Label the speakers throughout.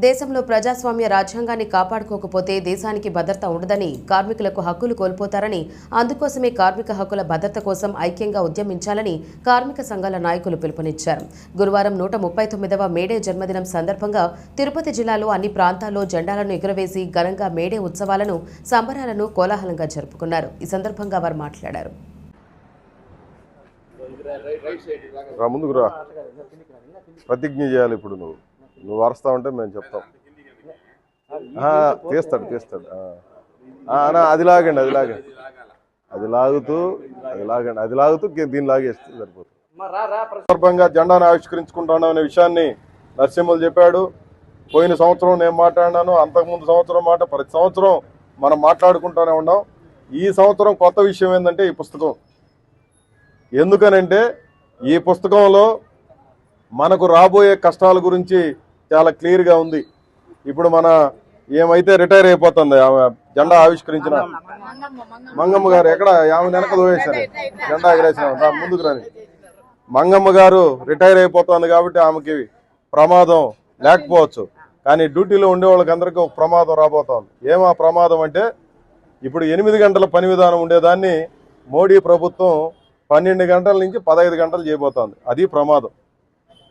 Speaker 1: దేశంలో ప్రజాస్వామ్య రాజ్యాంగాన్ని కాపాడుకోకపోతే దేశానికి భద్రత ఉండదని కార్మికులకు హక్కులు కోల్పోతారని అందుకోసమే కార్మిక హక్కుల భద్రత కోసం ఐక్యంగా ఉద్యమించాలని కార్మిక సంఘాల నాయకులు పిలుపునిచ్చారు. గురువారం నూట ముప్పై తొమ్మిదవ మేడే జన్మదినం సందర్భంగా తిరుపతి జిల్లాలో అన్ని ప్రాంతాల్లో జెండాలను ఎగురవేసి ఘనంగా మేడే ఉత్సవాలను సంబరాలను కోలాహలంగా జరుపుకున్నారు. ఈ సందర్భంగా వారు మాట్లాడారు.
Speaker 2: ప్రతిజ్ఞ చేయాలి ఇప్పుడు నువ్వు. నువ్వు అరుస్తా ఉంటే మేము చెప్తాం. తీస్తాడు తీస్తాడు. అది లాగండి అది లాగండి. అది లాగుతూ అది లాగండి అది లాగుతూ దీన్ని లాగేస్తే సరిపోతుంది. సందర్భంగా జెండాను ఆవిష్కరించుకుంటాను అనే విషయాన్ని నరసింహులు చెప్పాడు. పోయిన సంవత్సరం నేను మాట్లాడినాను అంతకుముందు సంవత్సరం మాట ప్రతి సంవత్సరం మనం మాట్లాడుకుంటూనే ఉన్నాం. ఈ సంవత్సరం కొత్త విషయం ఏంటంటే ఈ పుస్తకం. ఎందుకనంటే ఈ పుస్తకంలో మనకు రాబోయే కష్టాల గురించి చాలా క్లియర్గా ఉంది. ఇప్పుడు మన ఏమైతే రిటైర్ అయిపోతుంది ఆమె జెండా ఆవిష్కరించిన మంగమ్మ గారు ఎక్కడ? ఆమె వెనక దోవేశారు జెండా ఎగరేసిన ముందుకు రాని మంగమ్మ గారు రిటైర్ అయిపోతుంది కాబట్టి ఆమెకి ప్రమాదం లేకపోవచ్చు. కానీ డ్యూటీలో ఉండే వాళ్ళకందరికీ ఒక ప్రమాదం రాబోతోంది. ఏమా ప్రమాదం అంటే ఇప్పుడు ఎనిమిది గంటల పని విధానం ఉండేదాన్ని మోడీ ప్రభుత్వం పన్నెండు గంటల నుంచి పదహైదు గంటలు చేయబోతోంది. అది ప్రమాదం.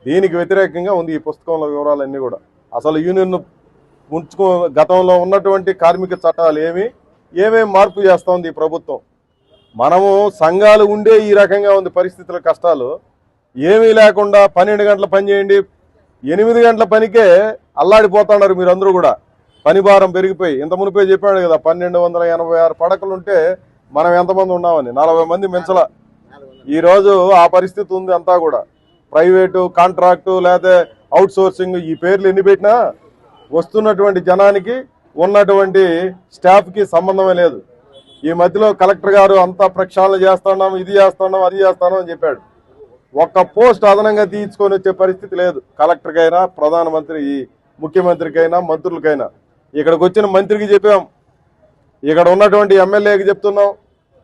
Speaker 2: దీనికి వ్యతిరేకంగా ఉంది ఈ పుస్తకంలో వివరాలన్నీ కూడా. అసలు యూనియన్ ఉంచుకో గతంలో ఉన్నటువంటి కార్మిక చట్టాలు ఏమి ఏమేమి మార్పు చేస్తోంది ఈ ప్రభుత్వం? మనము సంఘాలు ఉండే ఈ రకంగా ఉంది పరిస్థితుల కష్టాలు. ఏమీ లేకుండా పన్నెండు గంటల పని చేయండి ఎనిమిది గంటల పనికే అల్లాడిపోతున్నారు మీరందరూ కూడా. పని భారం పెరిగిపోయి ఇంత మునిపే చెప్పాడు కదా పన్నెండు వందల ఎనభై ఆరు పడకలు ఉంటే మనం ఎంతమంది ఉన్నామని? నలభై మంది మించల. ఈరోజు ఆ పరిస్థితి ఉంది అంతా కూడా. ప్రైవేటు కాంట్రాక్టు లేదా అవుట్ సోర్సింగ్ ఈ పేర్లు ఎన్ని పెట్టినా వస్తున్నటువంటి జనానికి ఉన్నటువంటి స్టాఫ్కి సంబంధమే లేదు. ఈ మధ్యలో కలెక్టర్ గారు అంతా ప్రక్షాళన చేస్తున్నాం ఇది చేస్తున్నాం అది చేస్తున్నాం అని చెప్పాడు. ఒక్క పోస్ట్ అదనంగా తీసుకొని వచ్చే పరిస్థితి లేదు. కలెక్టర్కైనా ప్రధానమంత్రి ఈ ముఖ్యమంత్రికైనా మంత్రులకైనా. ఇక్కడికి వచ్చిన మంత్రికి చెప్పాం. ఇక్కడ ఉన్నటువంటి ఎమ్మెల్యేకి చెప్తున్నాం.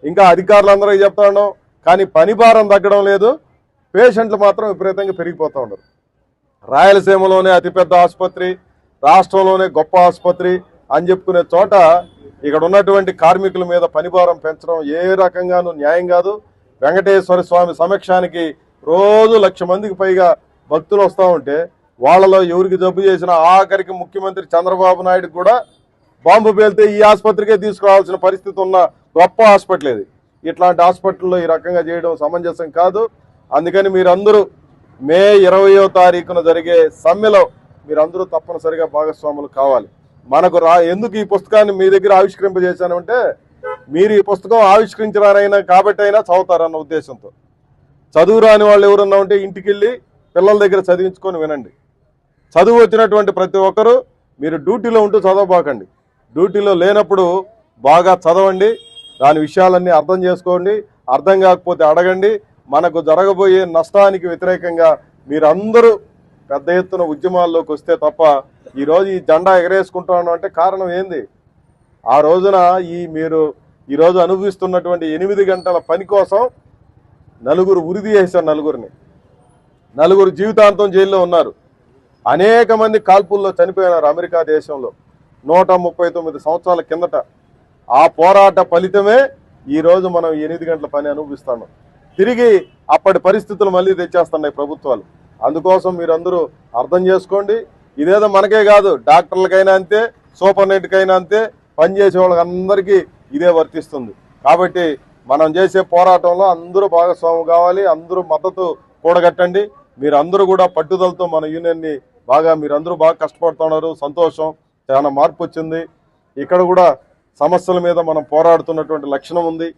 Speaker 2: ఇంకా అధికారులందరికీ చెప్తున్నాం కానీ పని భారం తగ్గడం లేదు. పేషెంట్లు మాత్రం విపరీతంగా పెరిగిపోతూ ఉన్నారు. రాయలసీమలోనే అతిపెద్ద ఆసుపత్రి రాష్ట్రంలోనే గొప్ప ఆసుపత్రి అని చెప్పుకునే చోట ఇక్కడ ఉన్నటువంటి కార్మికుల మీద పనిభారం పెంచడం ఏ రకంగానూ న్యాయం కాదు. వెంకటేశ్వర స్వామి సమక్షానికి రోజు లక్ష మందికి పైగా భక్తులు వస్తూ ఉంటే వాళ్ళలో ఎవరికి జబ్బు చేసినా ఆఖరికి ముఖ్యమంత్రి చంద్రబాబు నాయుడు కూడా బాంబు పేలితే ఈ ఆసుపత్రికే తీసుకురావాల్సిన పరిస్థితి ఉన్న గొప్ప హాస్పిటల్ ఇది. ఇట్లాంటి హాస్పిటల్లో ఈ రకంగా చేయడం సమంజసం కాదు. అందుకని మీరందరూ మే ఇరవయో తారీఖున జరిగే సమ్మెలో మీరందరూ తప్పనిసరిగా భాగస్వాములు కావాలి. మనకు రా ఎందుకు ఈ పుస్తకాన్ని మీ దగ్గర ఆవిష్కరింపజేశానంటే మీరు ఈ పుస్తకం ఆవిష్కరించడానైనా కాబట్టి అయినా చదువుతారన్న ఉద్దేశంతో. చదువు రాని వాళ్ళు ఎవరన్నా ఉంటే ఇంటికి వెళ్ళి పిల్లల దగ్గర చదివించుకొని వినండి. చదువు వచ్చినటువంటి ప్రతి ఒక్కరూ మీరు డ్యూటీలో ఉంటూ చదవబాకండి. డ్యూటీలో లేనప్పుడు బాగా చదవండి. దాని విషయాలన్నీ అర్థం చేసుకోండి. అర్థం కాకపోతే అడగండి. మనకు జరగబోయే నష్టానికి వ్యతిరేకంగా మీరందరూ పెద్ద ఎత్తున ఉద్యమాల్లోకి వస్తే తప్ప ఈరోజు ఈ జెండా ఎగరేసుకుంటాను అంటే కారణం ఏంది? ఆ రోజున ఈ మీరు ఈరోజు అనుభవిస్తున్నటువంటి ఎనిమిది గంటల పని కోసం నలుగురు ఉరిది చేశారు నలుగురిని. నలుగురు జీవితాంతం జైల్లో ఉన్నారు. అనేక మంది కాల్పుల్లో చనిపోయినారు అమెరికా దేశంలో. నూట ముప్పై తొమ్మిది సంవత్సరాల కిందట. ఆ పోరాట ఫలితమే ఈరోజు మనం ఎనిమిది గంటల పని అనుభవిస్తున్నాం తిరిగి అప్పటి పరిస్థితులు మళ్ళీ తెచ్చేస్తున్నాయి ప్రభుత్వాలు. అందుకోసం మీరందరూ అర్థం చేసుకోండి. ఇదేదో మనకే కాదు డాక్టర్లకైనా అంతే సూపర్ నెట్కైనా అంతే పనిచేసే వాళ్ళకి అందరికీ ఇదే వర్తిస్తుంది. కాబట్టి మనం చేసే పోరాటంలో అందరూ భాగస్వాము కావాలి అందరూ మద్దతు కూడగట్టండి. మీరందరూ కూడా పట్టుదలతో మన యూనియన్ని బాగా మీరందరూ బాగా కష్టపడుతున్నారు. సంతోషం చాలా మార్పు వచ్చింది. ఇక్కడ కూడా సమస్యల మీద మనం పోరాడుతున్నటువంటి లక్షణం ఉంది.